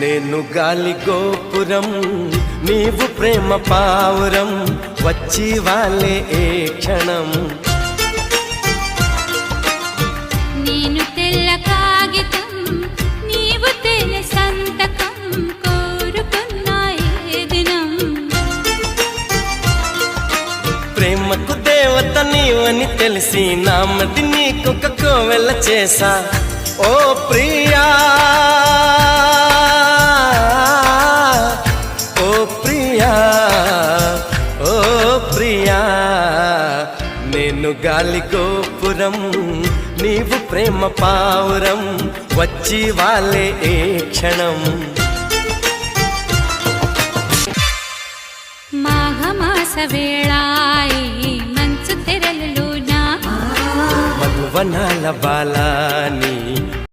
నేను గాలి గోపురం నీవు ప్రేమ పావురం వచ్చి వాళ్ళే ఏ క్షణం? నేను తెల్ల కాగితం నీవు తెల్ల సంతకం కోరుకున్న ఏ దినం. ప్రేమకు దేవత నీవని తెలిసి నామది నీకొక కోవెల చేసా ఓ ప్రియా ప్రియా నేను గాలి గోపురం నీవు ప్రేమ పావురం వచ్చి వాళ్ళే ఏ క్షణం. మాఘమాస వేళాయి మంచు తెరలునా మధువనాల బాలాని